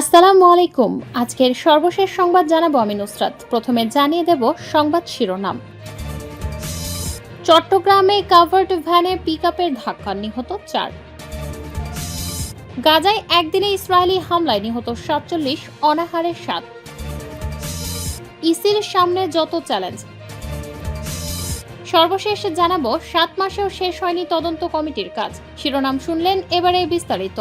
আসসালামু আলাইকুম। আজকের সর্বশেষ সংবাদ জানাব আমি নুসরাত। প্রথমে জানিয়ে দেব সংবাদ শিরোনাম। চট্টগ্রামে কাভার্ড ভ্যানে পিকআপের ধাক্কা, নিহত চার। গাজায় একদিনে ইসরায়েলি হামলায় নিহত সাতচল্লিশ, অনাহারে সাত। ইসির সামনে যত চ্যালেঞ্জ সর্বশেষ জানাব, সাত মাসেও শেষ হয়নি তদন্ত কমিটির কাজ। শিরোনাম শুনলেন এবারে বিস্তারিত।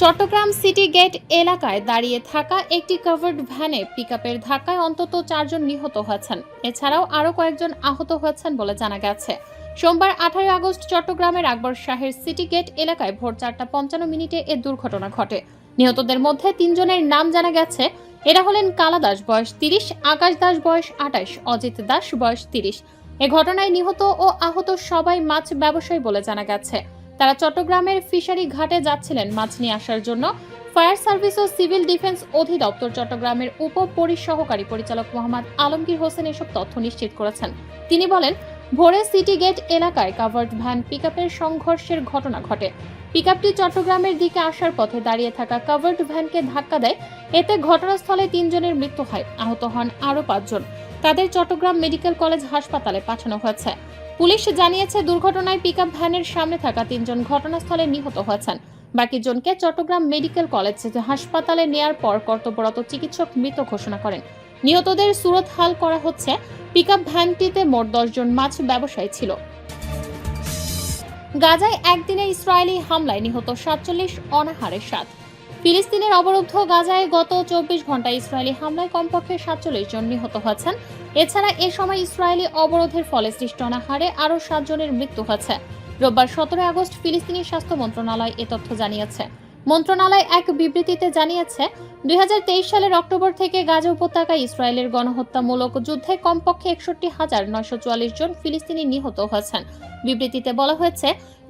চট্টগ্রাম সিটি গেট এলাকায় দাঁড়িয়ে থাকা একটি কাভার্ড ভ্যানে পিকআপের ধাক্কায় অন্তত চারজন নিহত হয়েছেন। এছাড়াও আরও কয়েকজন আহত হয়েছেন বলে জানা গেছে। সোমবার আঠারোই আগস্ট চট্টগ্রামের আকবর শাহের সিটি গেট এলাকায় ভোর চারটা পঞ্চান্ন মিনিটে এ দুর্ঘটনা ঘটে। নিহতদের মধ্যে তিনজনের নাম জানা গেছে। এরা হলেন কালা দাস বয়স তিরিশ, আকাশ দাস বয়স আঠাশ, অজিত দাস বয়স তিরিশ। এ ঘটনায় নিহত ও আহত সবাই মাছ ব্যবসায়ী বলে জানা গেছে। তারা চট্টগ্রামের ফিশারি ঘাটে যাচ্ছিলেন মাছ নিয়ে আসার জন্য। ফায়ার সার্ভিস ও সিভিল ডিফেন্স অধিদপ্তর চট্টগ্রামের উপ পরিসহকারী পরিচালক মোহাম্মদ আলমগীর হোসেন এসব তথ্য নিশ্চিত করেছেন। তিনি বলেন, ভোরে সিটি গেট এলাকায় কাভার্ড ভ্যান পিকআপের সংঘর্ষের ঘটনা ঘটে। পিকআপটি চট্টগ্রামের দিকে আসার পথে দাঁড়িয়ে থাকা কাভার্ড ভ্যানকে ধাক্কা দেয়। এতে ঘটনাস্থলে তিনজনের মৃত্যু হয়। আহত হন আরও পাঁচজন। তাদের চট্টগ্রাম মেডিকেল কলেজ হাসপাতালে পাঠানো হয়েছে। পুলিশ জানিয়েছে, দুর্ঘটনায় পিকআপ ভ্যানের সামনে থাকা তিনজন ঘটনাস্থলে নিহত হয়েছেন। বাকি জনকে চট্টগ্রাম মেডিকেল কলেজ হাসপাতালে নেয়ার পর কর্তব্যরত চিকিৎসক মৃত ঘোষণা করেন। নিহতদের সুরত হাল করা হচ্ছে। পিকআপ ভ্যানটিতে মোট দশজন মাছ ব্যবসায়ী ছিল। গাজায় একদিনে ইসরায়েলি হামলায় নিহত সাতচল্লিশ অনাহারে সাত। ফিলিস্তিনের অবরুদ্ধ গাজায় গত চব্বিশ ঘন্টায় ইসরায়েলি হামলায় কমপক্ষে সাতচল্লিশ জন নিহত হয়েছেন। এছাড়া এ সময় ইসরায়েলি অবরোধের ফলে সৃষ্ট অনাহারে আরও সাতজনের মৃত্যু হয়েছে। রোববার সতেরো আগস্ট ফিলিস্তিনি স্বাস্থ্য মন্ত্রণালয় এ তথ্য জানিয়েছে। মন্ত্রণালয় এক বিবৃতিতে জানিয়েছে, দুই সালের অক্টোবর থেকে গাজা উপত্যকায় ইসরায়েলের গণহত্যামূলক যুদ্ধে কমপক্ষে একষট্টি হাজার নয়শো চুয়াল্লিশ জন ফিলিস্তিনি নিহত হয়েছেন। বিবৃতিতে বলা হয়েছে,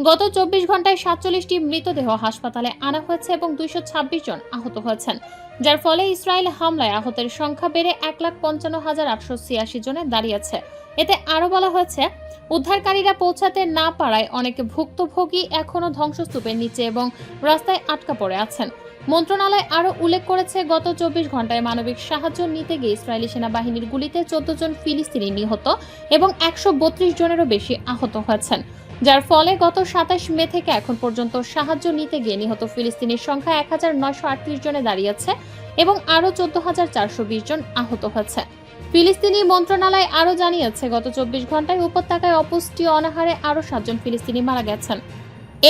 গত চব্বিশ ঘন্টায় সাতচল্লিশটি মৃতদেহ হাসপাতালে আনা হয়েছে এবং দুইশো ছাব্বিশ জন আহত হয়েছেন। যার ফলে ইসরায়েল হামলায় আহতের সংখ্যা বেড়ে এক লাখ পঞ্চান্ন হাজার আটশো ছিয়াশি জনে দাঁড়িয়েছে। এতে আরও বলা হয়েছে, উদ্ধারকারীরা পৌঁছাতে না পারায় অনেক ভুক্তভোগী এখনও ধ্বংসস্তূপের নিচে এবং রাস্তায় আটকা পড়ে আছেন। মন্ত্রণালয় আরও উল্লেখ করেছে, গত চব্বিশ ঘন্টায় মানবিক সাহায্য নিতে গিয়ে ইসরায়েলি সেনাবাহিনীর গুলিতে চোদ্দ জন ফিলিস্তিনি নিহত এবং একশো বত্রিশ জনেরও বেশি আহত হয়েছেন। যার ফলে গত সাতাশ মে থেকে এখন পর্যন্ত সাহায্য নিতে গিয়ে নিহত ফিলিস্তিনির সংখ্যা এক হাজার নয়শো আটত্রিশ জনে দাঁড়িয়েছে এবং আরও চোদ্দ হাজার চারশো বিশ জন আহত হয়েছে। ফিলিস্তিনি মন্ত্রণালয় আরও জানিয়েছে, গত চব্বিশ ঘন্টায় উপত্যকায় অপুষ্টি অনাহারে আরও সাতজন ফিলিস্তিনি মারা গেছেন।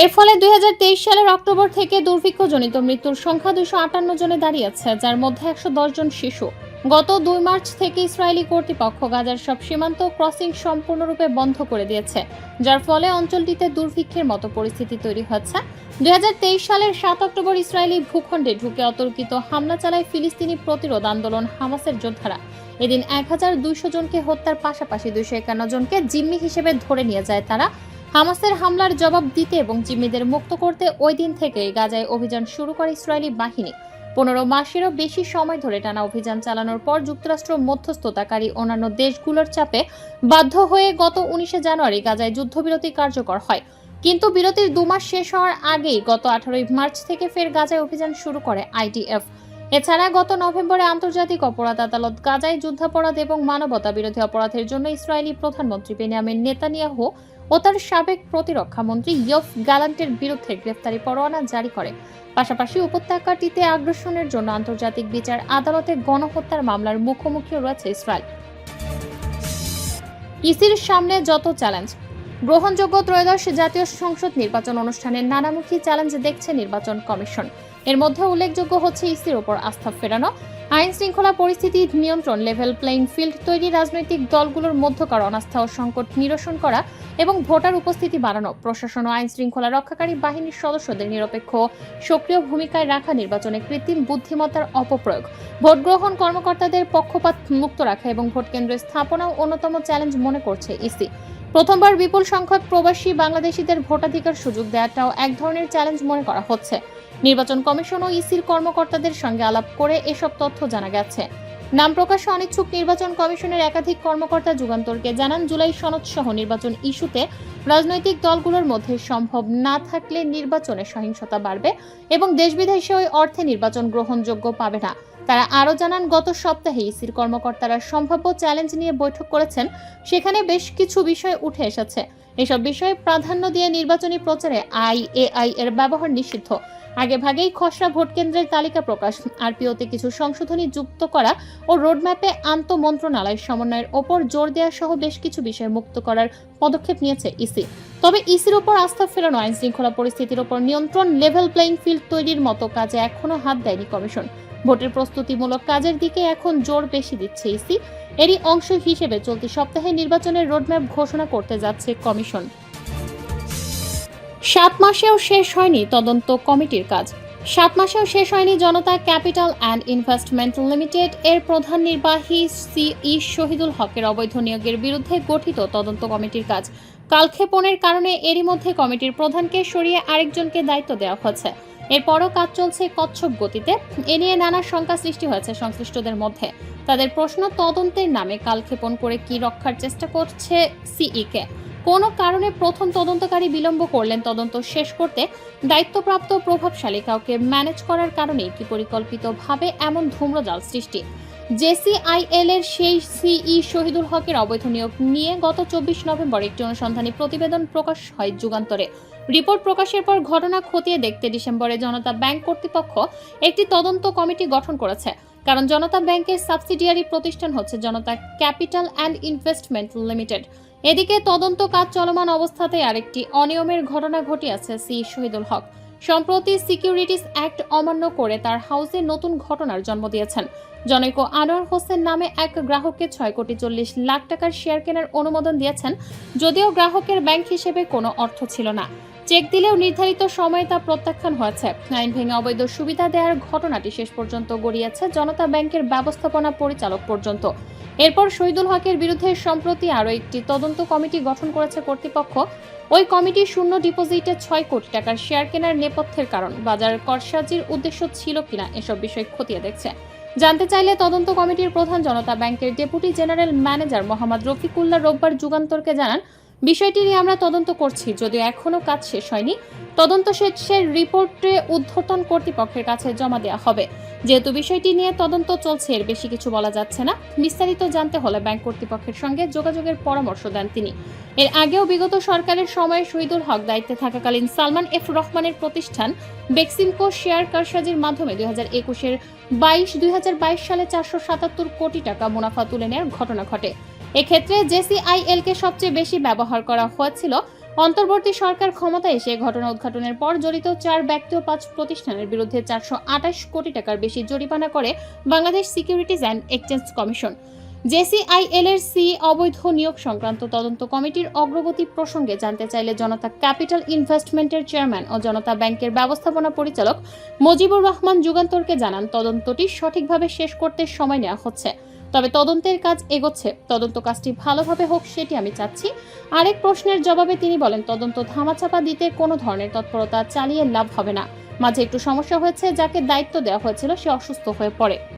এর ফলে দুই হাজার তেইশ সালের অক্টোবর থেকে দুর্ভিক্ষজনিত মৃত্যুর সংখ্যা দুশো আটান্ন জনে দাঁড়িয়েছে, যার মধ্যে একশো জন শিশু। গত দুই মার্চ থেকে ইসরায়েলি কর্তৃপক্ষ গাজার সব সীমান্ত ক্রসিং সম্পূর্ণরূপে বন্ধ করে দিয়েছে, যার ফলে অঞ্চলটিতে দুর্ভিক্ষের মতো পরিস্থিতি তৈরি হচ্ছে। দুই সালের সাত অক্টোবর ইসরায়েলি ভূখণ্ডে ঢুকে অতর্কিত হামলা চালায় ফিলিস্তিনি প্রতিরোধ আন্দোলন হামাসের যোদ্ধারা। এদিন এক হাজার দুইশো জনকে হত্যার পাশাপাশি দুইশো একান্ন জনকে জিম্মি হিসেবে ধরে নিয়ে যায় তারা। হামাসের হামলার জবাব দিতে এবং জিম্মিদের মুক্ত করতে ওই দিন থেকে গাজায় অভিযান শুরু করে ইসরায়েলি বাহিনী। পনেরো মাসেরও বেশি সময় ধরে টানা অভিযান চালানোর পর যুক্তরাষ্ট্র মধ্যস্থতাকারী অন্যান্য দেশগুলোর চাপে বাধ্য হয়ে গত উনিশে জানুয়ারি গাজায় যুদ্ধবিরতি কার্যকর হয়। কিন্তু বিরতির দু মাস শেষ হওয়ার আগেই গত আঠারোই মার্চ থেকে ফের গাজায় অভিযান শুরু করে আইডিএফ এছাড়া গত নভেম্বরে আন্তর্জাতিক অপরাধ আদালত গাজায় যুদ্ধাপরাধ এবং মানবতা বিরোধী অপরাধের জন্য ইসরায়েলি প্রধানমন্ত্রী বেনিয়ামিন নেতানিয়াহু ও তার সাবেক প্রতিরক্ষা মন্ত্রী ইয়ফ গ্যালান্টের বিরুদ্ধে গ্রেফতারি পরোয়ানা জারি করে। পাশাপাশি উপত্যকাটিতে আগ্রাসনের জন্য আন্তর্জাতিক বিচার আদালতে গণহত্যার মামলার মুখোমুখি রয়েছে ইসরায়েল। ইসির সামনে যত চ্যালেঞ্জ, গ্রহণযোগ্য ত্রয়োদশ জাতীয় সংসদ নির্বাচন অনুষ্ঠানের নানামুখী চ্যালেঞ্জ দেখছে নির্বাচন কমিশন। এর মধ্যে উল্লেখযোগ্য হচ্ছে ইসির ওপর আস্থা ফেরানো, আইন শৃঙ্খলা পরিস্থিতি নিয়ন্ত্রণ লেভেল প্লেইং ফিল্ড তৈরি রাজনৈতিক দলগুলোর মধ্যকার অনাস্থা ও সংকট নিরসন করা এবং ভোটার উপস্থিতি বাড়ানো, প্রশাসন ও আইন শৃঙ্খলা রক্ষাকারী বাহিনীর সদস্যদের নিরপেক্ষ সক্রিয় ভূমিকায় রাখা নির্বাচনে কৃত্রিম বুদ্ধিমত্তার অপপ্রয়োগ, ভোট গ্রহণ কর্মকর্তাদের পক্ষপাত মুক্ত রাখা এবং ভোট কেন্দ্র স্থাপনাও অন্যতম চ্যালেঞ্জ মনে করছে ইসি। প্রথমবার বিপুল সংখ্যক প্রবাসী বাংলাদেশিদের ভোটাধিকার সুযোগ দেওয়াটাও এক ধরনের চ্যালেঞ্জ মনে করা হচ্ছে। নির্বাচন কমিশন ও ইসির কর্মকর্তাদের সঙ্গে আলাপ করে এসব তথ্য জানা গেছে। নাম প্রকাশে অনিচ্ছুক নির্বাচন কমিশনের একাধিক কর্মকর্তা যুগান্তরকে জানান, জুলাই সনদ সহ নির্বাচন ইস্যুতে রাজনৈতিক দলগুলোর মধ্যে সম্ভব না থাকলে নির্বাচনে সহিংসতা বাড়বে এবং দেশ বিদেশে ওই অর্থে নির্বাচন গ্রহণযোগ্য পাবে না। তারা আরও জানান, গত সপ্তাহে ইসির কর্মকর্তারা সম্ভাব্য চ্যালেঞ্জ নিয়ে বৈঠক করেছেন, সেখানে বেশ কিছু বিষয় উঠে এসেছে। এসব বিষয়ে প্রাধান্য দিয়ে নির্বাচনী প্রচারে আইএআই এর ব্যবহার নিষিদ্ধ। আগে ভাগেই খসড়া ভোট কেন্দ্রের তালিকা প্রকাশ। আরপিওতে কিছু সংশোধনী যুক্ত করা ও রোডম্যাপে আন্তঃ মন্ত্রণালয় সমন্বয়ের ওপর জোর দেওয়া সহ বেশ কিছু বিষয় মুক্ত করার পদক্ষেপ নিয়েছে ইসি। তবে ইসির ওপর আস্থা ফেরানো আইন শৃঙ্খলা পরিস্থিতির ওপর নিয়ন্ত্রণ লেভেল প্লেইং ফিল্ড তৈরির মতো কাজে এখনও হাত দেয়নি কমিশন। ভোটের প্রস্তুতিমূলক কাজের দিকে এখন জোর বেশি দিচ্ছে ইসি। এরই অংশ হিসেবে চলতি সপ্তাহে নির্বাচনের রোডম্যাপ ঘোষণা করতে যাচ্ছে কমিশন। সাত মাসেও শেষ হয়নি তদন্ত কমিটির কাজ। সাত মাসেও শেষ হয়নি Janata capital and investment limited এর প্রধান নির্বাহী সিই শহীদুল হকের অবৈধ নিয়োগের বিরুদ্ধে গঠিত তদন্ত কমিটির কাজ। কালক্ষেপণের কারণে এরই মধ্যে কমিটির প্রধানকে সরিয়ে আরেকজনকে দায়িত্ব দেওয়া হয়েছে এরপরও কাজ চলছে কচ্ছপ গতিতে। এ নিয়ে নানা শঙ্কা সৃষ্টি হয়েছে সংশ্লিষ্টদের মধ্যে। তাদের প্রশ্ন তদন্তের নামে কালক্ষেপণ করে কি রক্ষার চেষ্টা করছে সিইকে কোনো কারণে প্রথম তদন্তকারী বিলম্ব করলেন তদন্ত শেষ করতে দায়িত্বপ্রাপ্ত প্রভাবশালী কাউকে ম্যানেজ করার কারণে কি পরিকল্পিতভাবে এমন ধূম্রজাল সৃষ্টি? জেসিআইএল এর সেই সিই শহীদুল হকের অবৈধ নিয়োগ নিয়ে গত চব্বিশ নভেম্বর একটি অনুসন্ধানী প্রতিবেদন প্রকাশ হয় যুগান্তরে। রিপোর্ট প্রকাশের পর ঘটনা খতিয়ে দেখতে ডিসেম্বরে জনতা ব্যাংক কর্তৃপক্ষ একটি তদন্ত কমিটি গঠন করেছে। কারণ জনতা ব্যাংকের সাবসিডিয়ারি প্রতিষ্ঠান হচ্ছে Janata capital and investment limited. এদিকে তদন্ত কাজ চলমান অবস্থাতে আরেকটি অনিয়মের ঘটনা ঘটিয়েছে সি শহীদুল হক। সম্প্রতি সিকিউরিটিস অ্যাক্ট অমান্য করে তার হাউসে নতুন ঘটনার জন্ম দিয়েছেন। জনৈক আনোয়ার হোসেন নামে এক গ্রাহককে ছয় কোটি চল্লিশ লাখ টাকার শেয়ার কেনার অনুমোদন দিয়েছেন, যদিও গ্রাহকের ব্যাংক হিসেবে কোনো অর্থ ছিল না। চেক দিলেও নির্ধারিত সময়ে তা প্রত্যাখ্যান হয়েছে। আইন ভেঙে অবৈধ সুবিধা দেওয়ার ঘটনাটি শেষ পর্যন্ত গড়িয়েছে জনতা ব্যাংকের ব্যবস্থাপনা পরিচালক পর্যন্ত। এরপর শহীদুল হকের বিরুদ্ধে সম্প্রতি আরও একটি তদন্ত কমিটি গঠন করেছে কর্তৃপক্ষ। ওই কমিটি শূন্য ডিপোজিটে ছয় কোটি টাকার শেয়ার কেনার নেপথ্যের কারণ। বাজার করসাজির উদ্দেশ্য ছিল কিনা এসব বিষয় খতিয়ে দেখছে। জানতে চাইলে তদন্ত কমিটির প্রধান জনতা ব্যাংকের deputy general manager Mohammad Rafiqullah রোববার যুগান্তরকে জানান বিষয়টি নিয়ে আমরা তদন্ত করছি। যদিও এখনও কাজ শেষ হয়নি, তদন্ত শেষের রিপোর্টে উদ্ধর্তন কর্তৃপক্ষের কাছে জমা দেওয়া হবে। যেহেতু বিষয়টি নিয়ে তদন্ত চলছে, এর বেশি কিছু বলা যাচ্ছে না। বিস্তারিত জানতে হলে ব্যাংক কর্তৃপক্ষের সঙ্গে যোগাযোগের পরামর্শ দেন তিনি। এর আগেও বিগত সরকারের সময়ে শহীদুল হক দায়িত্বে থাকাকালীন সালমান এফ রহমানের প্রতিষ্ঠান বেক্সিমকো শেয়ার কারসাজির মাধ্যমে দুই হাজার একুশের বাইশ দুই সালে চারশো সাতাত্তর কোটি টাকা মুনাফা তুলে নেওয়ার ঘটনা ঘটে। এক্ষেত্রে জেসিআইএল কে সবচেয়ে বেশি ব্যবহার করা হয়েছিল। অন্তর্বর্তী সরকার ক্ষমতায় এসে ঘটনা উদ্ঘাটনের পর জড়িত চার ব্যক্তি ও পাঁচ প্রতিষ্ঠানের বিরুদ্ধে চারশো আঠাশ কোটি টাকার বেশি জরিমানা করে Bangladesh securities and exchange commission. JCIL এর সি অবৈধ নিয়োগ সংক্রান্ত তদন্ত কমিটির অগ্রগতি প্রসঙ্গে জানতে চাইলে জনতা ক্যাপিটাল ইনভেস্টমেন্টের চেয়ারম্যান ও জনতা ব্যাংকের ব্যবস্থাপনা পরিচালক মুজিবুর রহমান যুগান্তরকে জানান, তদন্তটি সঠিকভাবে শেষ করতে সময় নেওয়া হচ্ছে। তবে তদন্তের কাজ এগোচ্ছে। তদন্ত কাজটি ভালোভাবে হোক, সেটি আমি চাচ্ছি। আরেক প্রশ্নের জবাবে তিনি বলেন, তদন্ত ধামাচাপা দিতে কোনো ধরনের তৎপরতা চালিয়ে লাভ হবে না। মাঝে একটু সমস্যা হয়েছে, যাকে দায়িত্ব দেওয়া হয়েছিল সে অসুস্থ হয়ে পড়ে।